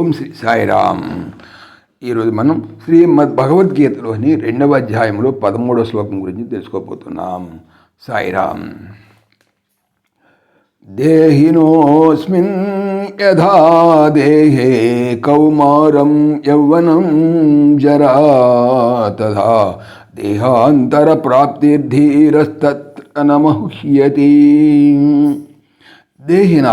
ఓం శ్రీ సాయిరామ్. ఈరోజు మనం శ్రీమద్ భగవద్గీతలోని రెండవ అధ్యాయంలో పదమూడవ శ్లోకం గురించి తెలుసుకోబోతున్నాం. సాయిరామ్. దేహినోస్మిన్ యథా దేహే కౌమారం యౌవనం జరా తథా దేహాంతర ప్రాప్తిర్ధీరస్తత్ర నమహ్యతి దేహిన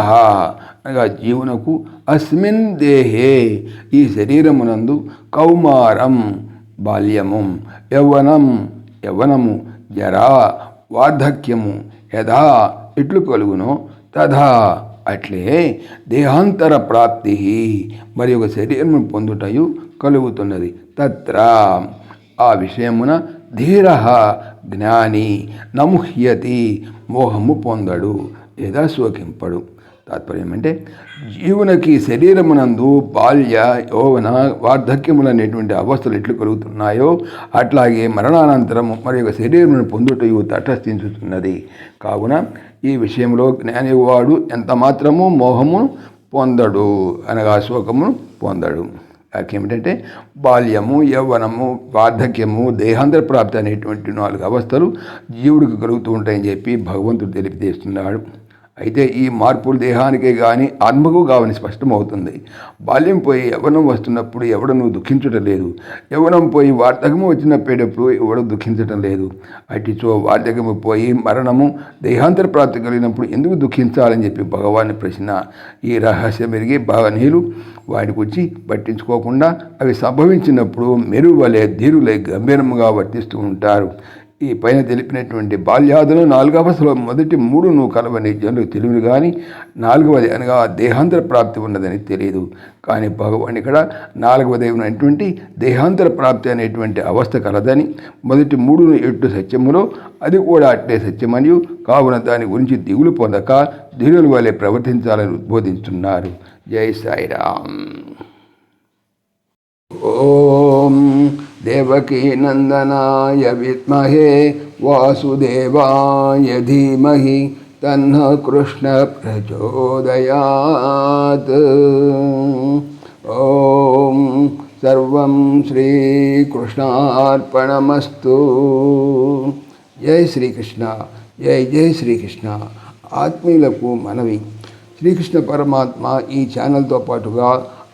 అనగా జీవునకు అస్మిన్ దేహే ఈ శరీరమునందు కౌమారం బాల్యము యవ్వనం యవ్వనము జరా వార్ధక్యము యథా ఎట్లు కలుగునో. తథా అట్లే దేహాంతర ప్రాప్తి మరి ఒక శరీరము పొందుటయు కలుగుతున్నది. తత్ర ఆ విషయమున ధీర జ్ఞాని నముహ్యతి మోహము పొందడు. లేదా శోకింపడు తాత్పర్యం అంటే జీవునికి శరీరమునందు బాల్య యోవన వార్ధక్యములు అనేటువంటి అవస్థలు ఎట్లు కలుగుతున్నాయో అట్లాగే మరణానంతరము మరి యొక్క శరీరమును పొందుటయు తటస్థించుతున్నది. కావున ఈ విషయంలో జ్ఞానివాడు ఎంత మాత్రము మోహము పొందడు అనగా శోకమును పొందడు. ఏమిటంటే బాల్యము యవ్వనము వార్ధక్యము దేహాంతర ప్రాప్తి అనేటువంటి నాలుగు అవస్థలు జీవుడికి కలుగుతూ ఉంటాయని చెప్పి భగవంతుడు తెలియజేస్తున్నాడు. అయితే ఈ మార్పులు దేహానికే కానీ ఆత్మకు కావని స్పష్టమవుతుంది. బాల్యం పోయి యవ్వనం వస్తున్నప్పుడు ఎవడను దుఃఖించటం లేదు యవ్వనం పోయి వార్ధకము వచ్చినప్పేటప్పుడు ఎవడు దుఃఖించటం లేదు అటిచో వార్ధకము పోయి మరణము దేహాంతర ప్రాప్తి కలిగినప్పుడు ఎందుకు దుఃఖించాలని చెప్పి భగవాన్ ప్రశ్న. ఈ రహస్యం ఎరిగి భావనీయులు వాటికి వచ్చి పట్టించుకోకుండా అవి సంభవించినప్పుడు మెరువలే ధీరులే గంభీరముగా వర్తిస్తూ ఉంటారు. ఈ పైన తెలిపినటువంటి బాల్యాదులు నాలుగవసలో మొదటి మూడు నువ్వు కలవని జనులు తెలియదు కానీ నాలుగవది అనగా దేహాంతర ప్రాప్తి ఉన్నదని తెలియదు. కానీ భగవాన్ ఇక్కడ నాలుగవది ఉన్నటువంటి దేహాంతర ప్రాప్తి అనేటువంటి అవస్థ కలదని మొదటి మూడును ఎట్టు సత్యములో అది కూడా అట్టే సత్యమని కావున దాని గురించి దిగులు పొందక దిగులు వలె ప్రవర్తించాలని ఉద్బోధిస్తున్నారు జై సాయిరామ్. देवकीनन्दनाय विद्महे वासुदेवाय धीमहि तन्नः कृष्णप्रचोदयात् ॐ सर्वं श्रीकृष्णार्पणमस्तु జై శ్రీకృష్ణ జై జై శ్రీకృష్ణ ఆత్మీయులకు మనవి శ్రీకృష్ణ పరమాత్మ ఈ ఛానల్తో పాటుగా